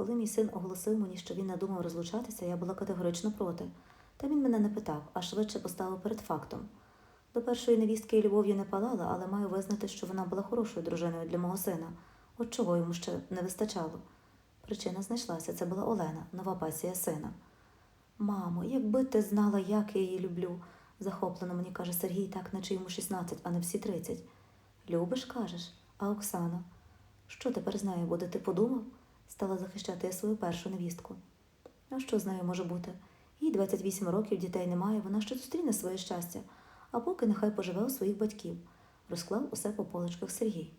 Коли мій син оголосив мені, що він надумав розлучатися, я була категорично проти. Та він мене не питав, а швидше поставив перед фактом. До першої невістки і любов'ю не палала, але маю визнати, що вона була хорошою дружиною для мого сина. От чого йому ще не вистачало. Причина знайшлася це була Олена, нова пасія сина. Мамо, якби ти знала, як я її люблю, захоплено мені каже Сергій, так наче йому 16, а не всі 30. Любиш, кажеш, а Оксана? Що тепер з нею буде? Ти подумав? Стала захищати свою першу невістку. А що з нею може бути? Їй 28 років, дітей немає, вона ще зустріне своє щастя, а поки нехай поживе у своїх батьків, розклав усе по поличках Сергій.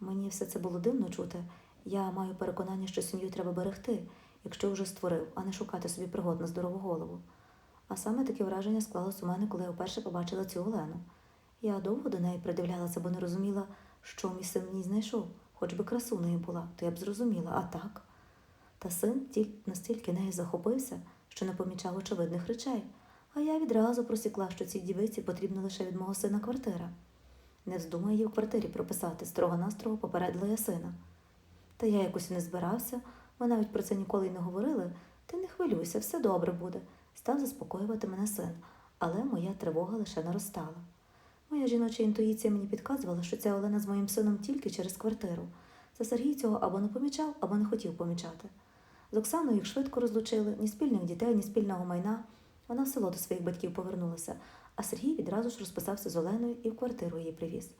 Мені все це було дивно чути. Я маю переконання, що сім'ю треба берегти, якщо вже створив, а не шукати собі пригод на здорову голову. А саме таке враження склалось у мене, коли я вперше побачила цю Олену. Я довго до неї придивлялася, бо не розуміла, що мій син ній знайшов, хоч би красу неї була, то я б зрозуміла, а так. Та син ті- настільки нею захопився, що не помічав очевидних речей, а я відразу просікла, що цій дівиці потрібна лише від мого сина квартира. Не вздумай її в квартирі прописати, строго-настрого попередила я сина. Та я якось не збирався, ми навіть про це ніколи й не говорили. Ти не хвилюйся, все добре буде, став заспокоювати мене син, але моя тривога лише наростала. Моя жіноча інтуїція мені підказувала, що ця Олена з моїм сином тільки через квартиру. Це Сергій цього або не помічав, або не хотів помічати. З Оксаною їх швидко розлучили, ні спільних дітей, ні спільного майна. Вона в село до своїх батьків повернулася, а Сергій відразу ж розписався з Оленою і в квартиру її привіз.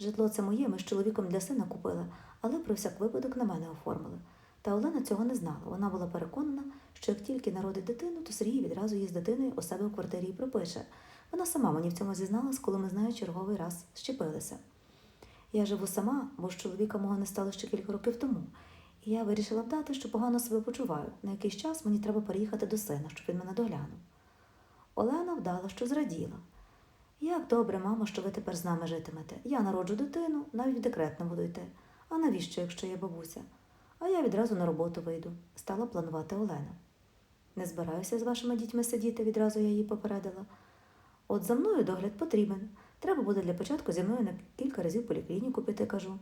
Житло це моє, ми з чоловіком для сина купили, але про всяк випадок на мене оформили. Та Олена цього не знала. Вона була переконана, що як тільки народить дитину, то Сергій відразу її з дитиною у себе в квартирі і пропише. Вона сама мені в цьому зізналась, коли ми з нею черговий раз щепилися. Я живу сама, бо ж чоловіка мого не стало ще кілька років тому. І я вирішила вдати, що погано себе почуваю. На якийсь час мені треба переїхати до сина, щоб він мене доглянув. Олена вдала, що зраділа. Як добре, мамо, що ви тепер з нами житимете. Я народжу дитину, навіть в декрет не буду йти. А навіщо, якщо є бабуся? А я відразу на роботу вийду, стала планувати Олена. Не збираюся з вашими дітьми сидіти, відразу я її попередила. От за мною догляд потрібен. Треба буде для початку зі мною на кілька разів поліклініку піти, кажу.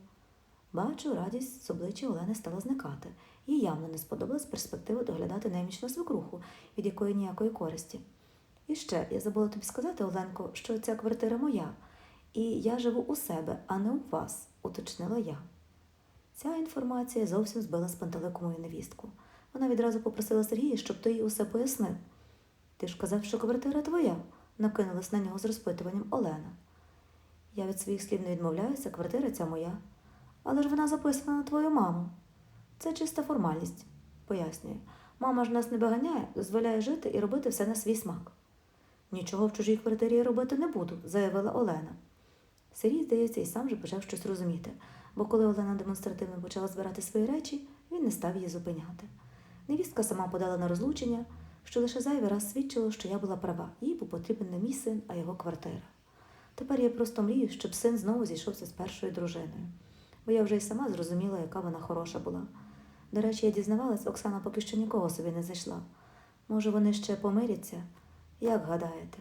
Бачу, радість з обличчя Олени стала зникати. Їй явно не сподобалась перспектива доглядати немічну свекруху, від якої ніякої користі. І ще я забула тобі сказати, Оленко, що ця квартира моя, і я живу у себе, а не у вас, уточнила я. Ця інформація зовсім збила з пантелику мою невістку. Вона відразу попросила Сергія, щоб той їй усе пояснив. Ти ж казав, що квартира твоя, накинулась на нього з розпитуванням Олена. Я від своїх слів не відмовляюся, квартира ця моя. Але ж вона записана на твою маму. Це чиста формальність, пояснює. Мама ж нас не виганяє, дозволяє жити і робити все на свій смак. Нічого в чужій квартирі робити не буду, заявила Олена. Сергій, здається, і сам вже почав щось розуміти, бо коли Олена демонстративно почала збирати свої речі, він не став її зупиняти. Невістка сама подала на розлучення, що лише зайвий раз свідчило, що я була права, їй був потрібен не мій син, а його квартира. Тепер я просто мрію, щоб син знову зійшовся з першою дружиною, бо я вже й сама зрозуміла, яка вона хороша була. До речі, я дізнавалась, Оксана поки що нікого собі не знайшла. Може, вони ще помиряться? Як гадаєте?